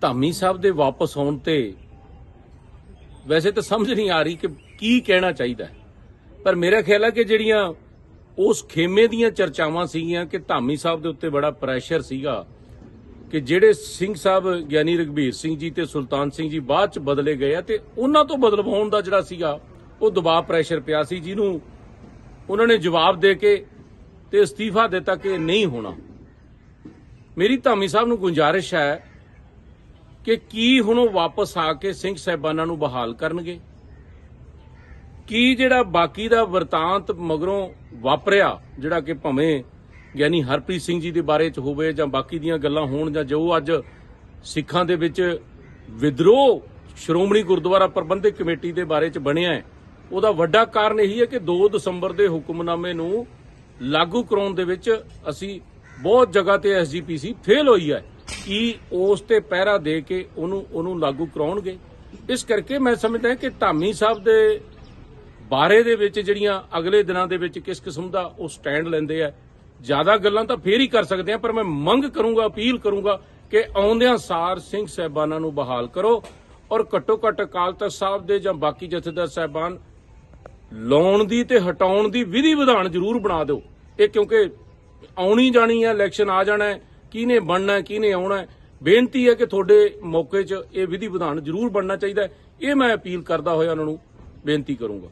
ਧਾਮੀ ਸਾਹਿਬ ਦੇ ਵਾਪਸ ਆਉਣ ਤੇ ਵੈਸੇ ਤਾਂ ਸਮਝ ਨਹੀਂ ਆ ਰਹੀ ਕਿ ਕੀ ਕਹਿਣਾ ਚਾਹੀਦਾ ਪਰ ਮੇਰਾ ਖਿਆਲ ਹੈ ਕਿ ਜਿਹੜੀਆਂ ਉਸ ਖੇਮੇ ਦੀਆਂ ਚਰਚਾਵਾਂ ਸੀਗੀਆਂ ਕਿ ਧਾਮੀ ਸਾਹਿਬ ਦੇ ਉੱਤੇ ਬੜਾ ਪ੍ਰੈਸ਼ਰ ਸੀਗਾ ਕਿ ਜਿਹੜੇ ਸਿੰਘ ਸਾਹਿਬ ਗਿਆਨੀ ਰਗਵੀਰ ਸਿੰਘ ਜੀ ਤੇ ਸੁਲਤਾਨ ਸਿੰਘ ਜੀ ਬਾਅਦ ਚ ਬਦਲੇ ਗਏ ਆ ਤੇ ਉਹਨਾਂ ਤੋਂ ਬਦਲਵਾਉਣ ਦਾ ਜਿਹੜਾ ਸੀਗਾ, ਉਹ ਦਬਾਅ ਪ੍ਰੈਸ਼ਰ ਪਿਆ ਸੀ ਜਿਹਨੂੰ ਉਹਨਾਂ ਨੇ ਜਵਾਬ ਦੇ ਕੇ ਤੇ ਅਸਤੀਫਾ ਦਿੱਤਾ ਕਿ ਨਹੀਂ ਹੋਣਾ। ਮੇਰੀ ਧਾਮੀ ਸਾਹਿਬ ਨੂੰ ਗੁੰਜਾਰਿਸ਼ ਹੈ ਕਿ ਕੀ ਹੁਣ ਉਹ ਵਾਪਸ ਆ ਕੇ ਸਿੰਘ ਸਾਹਿਬਾਨਾਂ ਨੂੰ ਬਹਾਲ ਕਰਨਗੇ? ਕੀ ਜਿਹੜਾ ਬਾਕੀ ਦਾ ਵਰਤਾਂਤ ਮਗਰੋਂ ਵਾਪਰਿਆ, ਜਿਹੜਾ ਕਿ ਭਵੇਂ ਯਾਨੀ ਹਰਪ੍ਰੀਤ ਸਿੰਘ ਜੀ ਦੇ ਬਾਰੇ ਚ ਹੋਵੇ ਜਾਂ ਬਾਕੀ ਦੀਆਂ ਗੱਲਾਂ ਹੋਣ ਜਾਂ ਜੋ ਅੱਜ ਸਿੱਖਾਂ ਦੇ ਵਿੱਚ ਵਿਦਰੋਹ ਸ਼੍ਰੋਮਣੀ ਗੁਰਦੁਆਰਾ ਪ੍ਰਬੰਧਕ ਕਮੇਟੀ ਦੇ ਬਾਰੇ ਚ ਬਣਿਆ ਹੈ, ਉਹਦਾ ਵੱਡਾ ਕਾਰਨ ਇਹੀ ਹੈ ਕਿ 2 ਦਸੰਬਰ ਦੇ ਹੁਕਮਨਾਮੇ ਨੂੰ ਲਾਗੂ ਕਰਾਉਣ ਦੇ ਵਿੱਚ ਅਸੀਂ ਬਹੁਤ ਜਗ੍ਹਾ ਤੇ ਐਸਜੀਪੀਸੀ ਫੇਲ ਹੋਈ ਹੈ। ਕੀ ਉਸ ਤੇ ਪਹਿਰਾ ਦੇ ਕੇ ਉਹਨੂੰ ਉਹਨੂੰ ਲਾਗੂ ਕਰਾਉਣਗੇ? ਇਸ ਕਰਕੇ ਮੈਂ ਸਮਝਦਾ ਕਿ ਧਾਮੀ ਸਾਹਿਬ ਦੇ ਬਾਰੇ ਦੇ ਵਿੱਚ ਜਿਹੜੀਆਂ ਅਗਲੇ ਦਿਨਾਂ ਦੇ ਵਿੱਚ ਕਿਸ ਕਿਸਮ ਦਾ ਉਹ ਸਟੈਂਡ ਲੈਂਦੇ ਆ, ਜ਼ਿਆਦਾ ਗੱਲਾਂ ਤਾਂ ਫੇਰ ਹੀ ਕਰ ਸਕਦੇ ਆ ਪਰ ਮੈਂ ਮੰਗ ਕਰੂੰਗਾ, ਅਪੀਲ ਕਰੂੰਗਾ ਕਿ ਆਉਂਦਿਆਂ ਸਾਰ ਸਿੰਘ ਸਾਹਿਬਾਨਾਂ ਨੂੰ ਬਹਾਲ ਕਰੋ ਔਰ ਘੱਟੋ ਘੱਟ ਅਕਾਲ ਤਖਤ ਸਾਹਿਬ ਦੇ ਜਾਂ ਬਾਕੀ ਜਥੇਦਾਰ ਸਾਹਿਬਾਨ ਲਾਉਣ ਦੀ ਤੇ ਹਟਾਉਣ ਦੀ ਵਿਧੀ ਵਿਧਾਨ ਜ਼ਰੂਰ ਬਣਾ ਦਿਓ। ਇਹ ਕਿਉਂਕਿ ਆਉਣੀ ਜਾਣੀ ਹੈ, ਇਲੈਕਸ਼ਨ ਆ ਜਾਣਾ ਹੈ ਕਿਹਨੇ ਬਣਨਾ ਕਿਹਨੇ ਆਉਣਾ ਬੇਨਤੀ ਹੈ ਕਿ ਤੁਹਾਡੇ ਮੌਕੇ 'ਚ ਇਹ ਵਿਧੀ ਵਿਧਾਨ ਜ਼ਰੂਰ ਬਣਨਾ ਚਾਹੀਦਾ ਇਹ ਮੈਂ ਅਪੀਲ ਕਰਦਾ ਹੋਇਆ ਉਹਨਾਂ ਨੂੰ, ਬੇਨਤੀ ਕਰੂੰਗਾ।